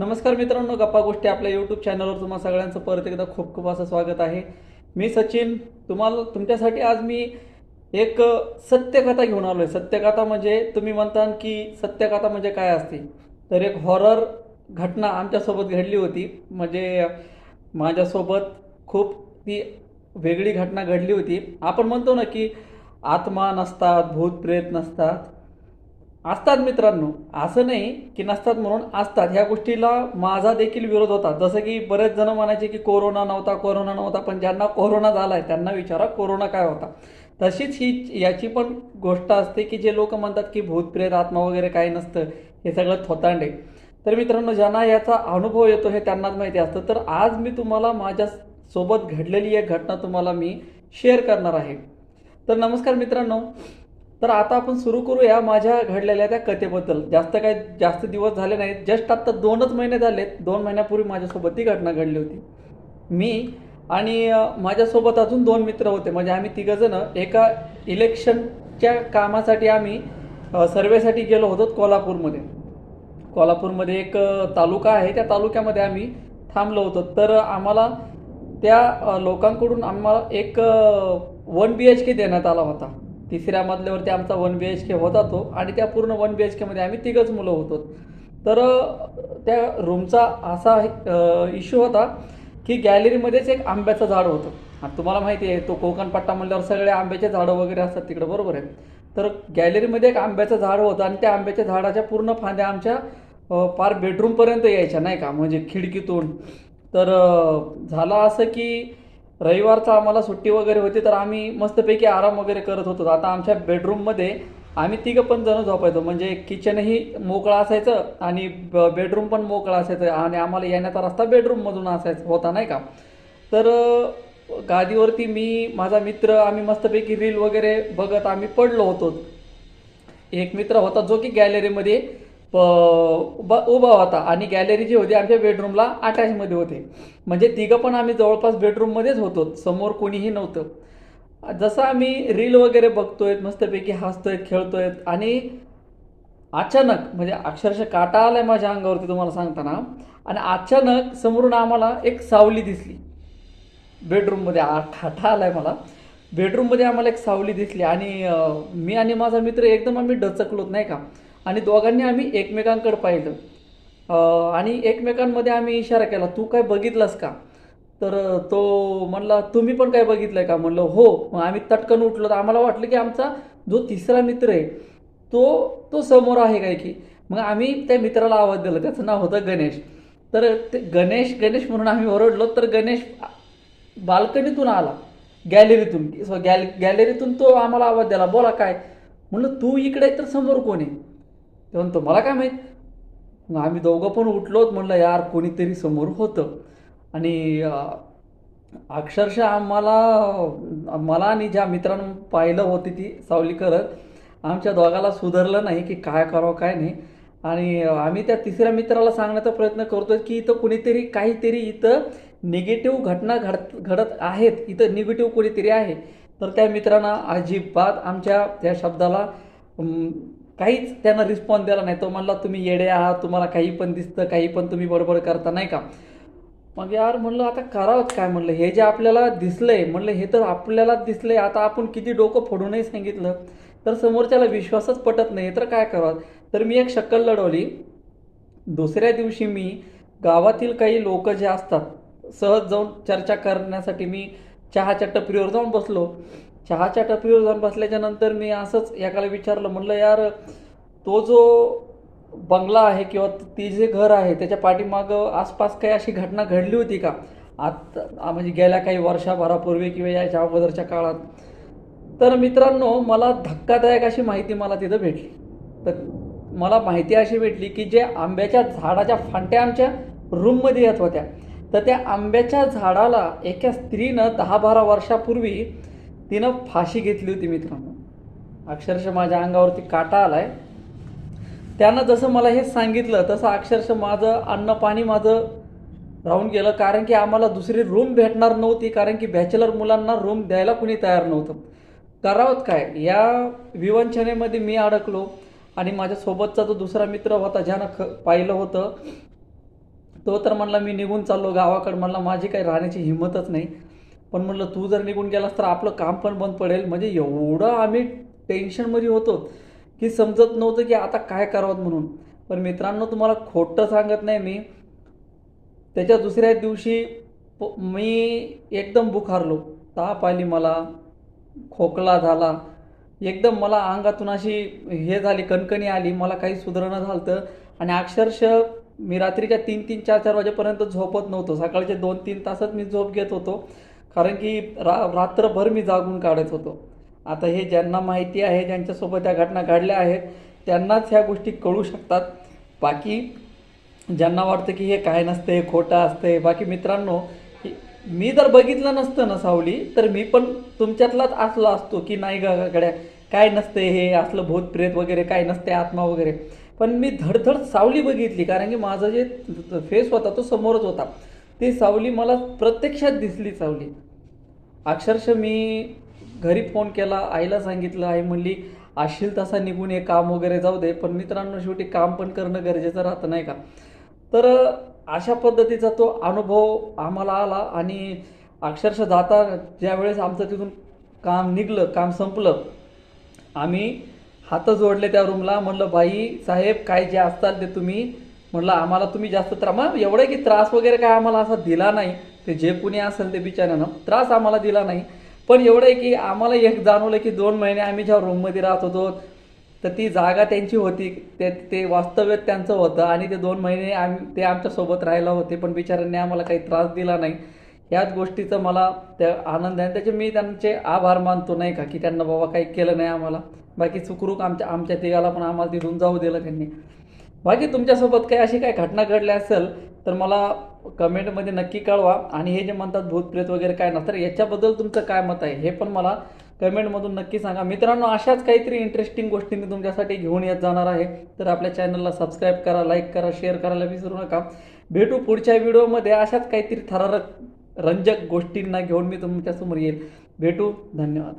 नमस्कार मित्रांनो गप्पा गोष्टी आपल्या यूट्यूब चॅनलवर तुम्हाला सगळ्यांचं परत एकदा खूप खूप असं स्वागत आहे. मी सचिन तुम्हाला तुमच्यासाठी आज मी एक सत्यकथा घेऊन आलो आहे सत्यकथा म्हणजे तुम्ही म्हणता की सत्यकथा म्हणजे काय असते? तर एक हॉरर घटना आमच्यासोबत घडली होती. म्हणजे माझ्यासोबत खूप ती वेगळी घटना घडली होती. आपण म्हणतो ना की आत्मा नसतात भूत प्रेत नसतात. असतात मित्रांनो. असं नाही की नसतात म्हणून असतात. ह्या गोष्टीला माझा देखील विरोध होता. जसं की बरेच जण म्हणायचे की कोरोना नव्हता कोरोना नव्हता पण ज्यांना कोरोना झालाय त्यांना विचारा कोरोना काय होता. तशीच ही याची पण गोष्ट असते की जे लोक म्हणतात की भूतप्रेत आत्मा वगैरे काय नसतं हे सगळं थोतांड. आहे तर मित्रांनो ज्यांना याचा अनुभव येतो हे त्यांनाच माहिती असतं. तर आज मी तुम्हाला माझ्या सोबत घडलेली एक घटना तुम्हाला मी शेअर करणार आहे. तर नमस्कार मित्रांनो. तर आता आपण सुरू करूया माझ्या घडलेल्या त्या कथेबद्दल. जास्त काय जास्त दिवस झाले नाहीत. जस्ट आत्ता दोनच महिने झालेत. दोन महिन्यापूर्वी माझ्यासोबत ती घटना घडली होती. मी आणि माझ्यासोबत अजून दोन मित्र होते. म्हणजे आम्ही तिघंजणं एका इलेक्शनच्या कामासाठी आम्ही सर्वेसाठी गेलो होतो कोल्हापूरमध्ये. कोल्हापूरमध्ये एक तालुका आहे. त्या तालुक्यामध्ये आम्ही थांबलो होतो. तर आम्हाला त्या लोकांकडून आम्हाला एक वन बी एच के देण्यात आला होता. तिसऱ्या मजल्यावरती आमचा वन बी एच के होता तो. आणि त्या पूर्ण वन बी एच केमध्ये आम्ही तिघंच मुलं होतो. तर त्या रूमचा असा इश्यू होता की गॅलरीमध्येच एक आंब्याचं झाड होतं. आणि तुम्हाला माहिती आहे तो कोकण पट्टा म्हणल्यावर सगळे आंब्याचे झाडं वगैरे असतात तिकडे बरोबर आहे. तर गॅलरीमध्ये एक आंब्याचं झाड होतं आणि त्या आंब्याच्या झाडाच्या पूर्ण फांद्या आमच्या पार बेडरूमपर्यंत यायच्या नाही का? म्हणजे खिडकीतून. तर झालं असं की रविवारचा आम्हाला सुट्टी वगैरे होती तर आम्ही मस्तपैकी आराम वगैरे करत होतो. आता आमच्या बेडरूममध्ये आम्ही तिघं पण जण झोपायचो. म्हणजे किचनही मोकळा असायचं आणि ब- बेडरूम पण मोकळा असायचं आणि आम्हाला येण्याचा रस्ता बेडरूममधून असायचा होता नाही का? तर गादीवरती मी माझा मित्र आम्ही मस्तपैकी रील वगैरे बघत आम्ही पडलो होतो. एक मित्र होता जो की गॅलरीमध्ये उभा उभा होता. आणि गॅलरी जी होती आमच्या बेडरूमला अटॅचमध्ये होते. म्हणजे तिघं पण आम्ही जवळपास बेडरूममध्येच होतो. समोर कोणीही नव्हतं. जसं आम्ही रील वगैरे बघतोय मस्तपैकी हसतोय खेळतोय आणि अचानक म्हणजे अक्षरशः काटा आलाय माझ्या अंगावरती तुम्हाला सांगताना. आणि अचानक समोरून आम्हाला एक सावली दिसली. बेडरूममध्ये आ ठाठा आलाय मला. बेडरूममध्ये आम्हाला एक सावली दिसली. आणि मी आणि माझा मित्र एकदम आम्ही डचकलोत नाही का? आणि दोघांनी आम्ही एकमेकांकडे पाहिलं. आणि एकमेकांमध्ये आम्ही इशारा केला तू काय बघितलंस का? तर तो म्हणला तुम्ही पण काय बघितलंय का? म्हणलं हो. मग आम्ही तटकन उठलो. तर आम्हाला वाटलं की आमचा जो तिसरा मित्र आहे तो तो समोर आहे काय की. मग आम्ही त्या मित्राला आवाज दिला त्याचं नाव होतं गणेश. तर ते गणेश गणेश म्हणून आम्ही ओरडलो तर गणेश बाल्कनीतून आला. गॅलरीतून गॅल गॅलरीतून तो आम्हाला आवाज दिला बोला काय? म्हणलं तू इकडे तर समोर कोण आहे? ते म्हणतो मला काय माहीत? मग आम्ही दोघं पण उठलोत म्हणलं यार कोणीतरी समोर होतं. आणि अक्षरशः आम्हाला मला आणि ज्या मित्रां पाहिलं होती ती सावली करत आमच्या दोघाला सुधारलं नाही की काय करावं काय नाही. आणि आम्ही त्या तिसऱ्या मित्राला सांगण्याचा प्रयत्न करतो की इथं कुणीतरी काहीतरी इथं निगेटिव्ह घटना घडत घडत आहेत. इथं निगेटिव्ह कोणीतरी आहे. तर त्या मित्रांना अजिबात आमच्या त्या शब्दाला काहीच त्यांना रिस्पॉन्स दिला नाही. तो म्हणला तुम्ही येडे आहात तुम्हाला काही पण दिसतं काही पण तुम्ही बडबड करता नाही का? मग यार म्हणलं आता करावं काय? म्हणलं हे जे आपल्याला दिसलंय म्हणलं हे तर आपल्याला दिसलंय. आता आपण किती डोकं फोडूनही सांगितलं तर समोरच्याला विश्वासच पटत नाही. तर काय करावं? तर मी एक शक्कल लढवली. दुसऱ्या दिवशी मी गावातील काही लोक जे असतात सहज जाऊन चर्चा करण्यासाठी मी चहाच्या टपरीवर जाऊन बसलो. चहाच्या टपरीवर जाऊन बसल्याच्या नंतर मी असंच एकाला विचारलं म्हणलं यार तो जो बंगला आहे किंवा ती जे घर आहे त्याच्या पाठीमागं आसपास काही अशी घटना घडली होती का? आत्ता म्हणजे गेल्या काही वर्षाभरापूर्वी किंवा याच्या अगोदरच्या काळात. तर मित्रांनो मला धक्कादायक अशी माहिती मला तिथं भेटली. तर मला माहिती अशी भेटली की जे आंब्याच्या झाडाच्या फांट्या आमच्या रूममध्ये येत होत्या. तर त्या आंब्याच्या झाडाला एका स्त्रीनं दहा बारा वर्षापूर्वी तिनं फाशी घेतली होती मित्रांनो. अक्षरशः माझ्या अंगावरती काटा आलाय. त्यानं जसं मला हे सांगितलं तसं अक्षरशः माझं अन्न पाणी माझं राहून गेलं. कारण की आम्हाला दुसरी रूम भेटणार नव्हती कारण की बॅचलर मुलांना रूम द्यायला कुणी तयार नव्हतं. करावं काय? या विवंचनेमध्ये मी अडकलो आणि माझ्यासोबतचा जो दुसरा मित्र होता ज्यानं ख पाहिलं होतं तो तर म्हणला मी निघून चाललो गावाकडं. म्हणला माझी काही राहण्याची हिंमतच नाही. पण म्हणलं तू जर निघून गेलास तर आपलं काम पण बंद पडेल. म्हणजे एवढं आम्ही टेन्शनमध्ये होतो की समजत नव्हतं की आता काय करावं म्हणून. पण मित्रांनो तुम्हाला खोटं सांगत नाही मी. त्याच्या दुसऱ्या दिवशी प- मी एकदम बुखारलो. ताप आली मला खोकला झाला. एकदम मला अंगातून अशी हे झाली कणकणी आली. मला काही सुधारणा झालं आणि अक्षरशः मी रात्रीच्या तीन तीन चार चार वाजेपर्यंत झोपत नव्हतो. सकाळचे दोन तीन तासात मी झोप घेत होतो. कारण की रा रात्रभर मी जागून काढत होतो. आता हे ज्यांना माहिती आहे ज्यांच्यासोबत त्या घटना घडल्या आहेत त्यांनाच ह्या गोष्टी कळू शकतात. बाकी ज्यांना वाटतं की हे काय नसतं हे खोटं असतंय बाकी मित्रांनो मी जर बघितलं नसतं ना सावली तर मी पण तुमच्यातलाच असलो असतो की नाही ग गड्या? काय नसते हे? असलं भूतप्रेत वगैरे काय नसते आत्मा वगैरे? पण मी धडधड सावली बघितली कारण की माझा जे फेस होता तो समोरच होता. ती सावली मला प्रत्यक्षात दिसली सावली. अक्षरशः मी घरी फोन केला आईला सांगितलं आई म्हणली आशील तसा निघून हे काम वगैरे जाऊ दे पण मित्रांनो शेवटी काम पण करणं गरजेचं राहतं नाही का? तर अशा पद्धतीचा तो अनुभव आम्हाला आला आणि अक्षरशः जाता ज्यावेळेस आमचं तिथून काम निघलं काम संपलं आम्ही हातं जोडले त्या रूमला म्हणलं बाई साहेब काय जे असताल ते तुम्ही म्हटलं आम्हाला तुम्ही जास्त त्रास मग एवढं की त्रास वगैरे काय आम्हाला असा दिला नाही. ते जे कुणी असेल ते बिचाऱ्यानं त्रास आम्हाला दिला नाही. पण एवढं आहे की आम्हाला एक जाणवलं की दोन महिने आम्ही ज्या रूममध्ये राहत होतो तर ती जागा त्यांची होती. ते ते वास्तव्य त्यांचं होतं आणि ते दोन महिने आम्ही ते आमच्यासोबत राहायला होते पण बिचाऱ्यांनी आम्हाला काही त्रास दिला नाही. याच गोष्टीचं मला त्या आनंद आहे. त्याचे मी त्यांचे आभार मानतो नाही का की त्यांना बाबा काही केलं नाही आम्हाला. बाकी सुखरूप आमच्या आमच्या तिघाला पण आम्हाला तिथून जाऊ दिलं त्यांनी. बाकी तुमच्यासोबत काही अशी काही घटना घडली असेल तर मला कमेंटमध्ये नक्की कळवा. आणि हे जे म्हणतात भूतप्रेत वगैरे काय नसतं याच्याबद्दल तुमचं काय मत आहे हे पण मला कमेंटमधून नक्की सांगा. मित्रांनो अशाच काहीतरी इंटरेस्टिंग गोष्टी मी तुमच्यासाठी घेऊन येत जाणार आहे. तर आपल्या चॅनलला सबस्क्राईब करा लाईक करा शेअर करायला विसरू नका. भेटू पुढच्या व्हिडिओमध्ये अशाच काहीतरी थरारक रंजक गोष्टींना घेऊन मी तुमच्यासमोर येईल. भेटू धन्यवाद.